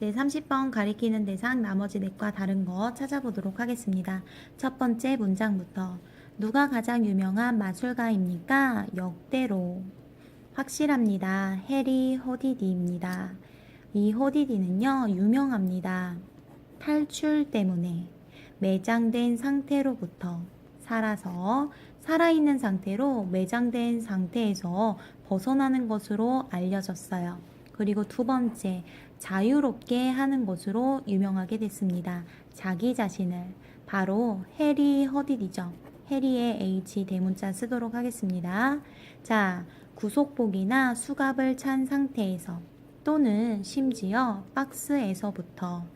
네, 30번 가리키는 대상 나머지 넷과 다른 거 찾아보도록 하겠습니다. 첫 번째 문장부터 누가 가장 유명한 마술가입니까? 역대로 확실합니다. 해리 호디디입니다. 이 호디디는요, 유명합니다. 탈출 때문에 매장된 상태로부터 살아서 살아있는 상태로 매장된 상태에서 벗어나는 것으로 알려졌어요. 그리고 두 번째, 자유롭게 하는 것으로 유명하게 됐습니다. 자기 자신을 바로 해리 허디디죠. 해리의 H 대문자 쓰도록 하겠습니다. 자, 구속복이나 수갑을 찬 상태에서 또는 심지어 박스에서부터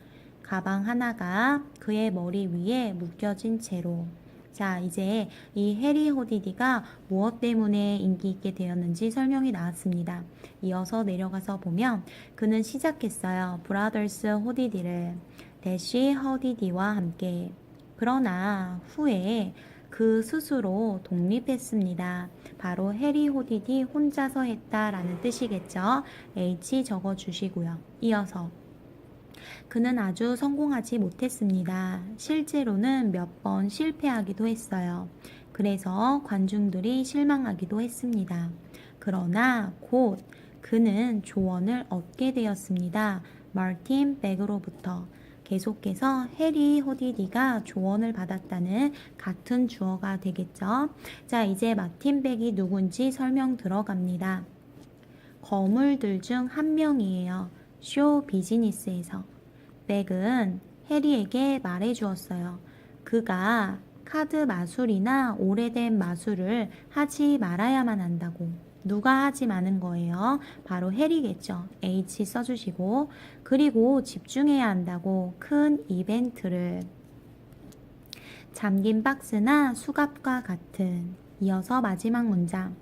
가방 하나가 그의 머리 위에 묶여진 채로 자, 이제 이 해리 호디디가 무엇 때문에 인기 있게 되었는지 설명이 나왔습니다. 이어서 내려가서 보면 그는 시작했어요. 브라더스 호디디를 대시 허디디와 함께. 그러나 후에 그 스스로 독립했습니다. 바로 해리 호디디 혼자서 했다라는 뜻이겠죠. H 적어 주시고요. 이어서 그는 아주 성공하지 못했습니다. 실제로는 몇 번 실패하기도 했어요. 그래서 관중들이 실망하기도 했습니다. 그러나 곧 그는 조언을 얻게 되었습니다. 마틴 백으로부터 계속해서 해리 호디디가 조언을 받았다는 같은 주어가 되겠죠. 자, 이제 마틴 백이 누군지 설명 들어갑니다. 거물들 중 한 명이에요. 쇼 비즈니스에서. 백은 해리에게 말해 주었어요. 그가 카드 마술이나 오래된 마술을 하지 말아야만 한다고. 누가 하지 마는 거예요? 바로 해리겠죠. H 써주시고. 그리고 집중해야 한다고 큰 이벤트를. 잠긴 박스나 수갑과 같은. 이어서 마지막 문장.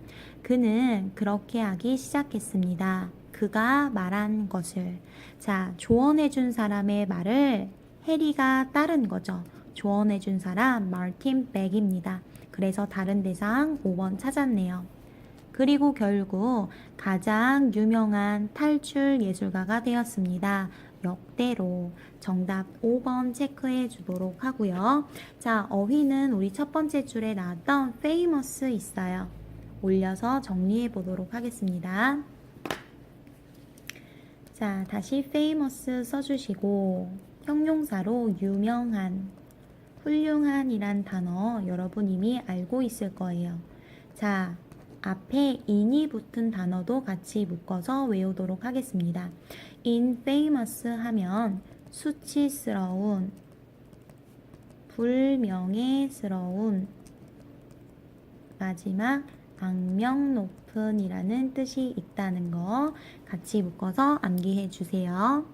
그는 그렇게 하기 시작했습니다. 그가 말한 것을. 자, 조언해준 사람의 말을 해리가 따른 거죠. 조언해준 사람 마틴 백입니다. 그래서 다른 대상 5번 찾았네요. 그리고 결국 가장 유명한 탈출 예술가가 되었습니다. 역대로 정답 5번 체크해 주도록 하고요. 자, 어휘는 우리 첫 번째 줄에 나왔던 famous 있어요. 올려서 정리해 보도록 하겠습니다. 자, 다시 famous 써주시고 형용사로 유명한, 훌륭한이란 단어 여러분 이미 알고 있을 거예요. 자, 앞에 in이 붙은 단어도 같이 묶어서 외우도록 하겠습니다. infamous 하면 수치스러운, 불명예스러운, 마지막 악명 높은이라는 뜻이 있다는 거 같이 묶어서 암기해 주세요.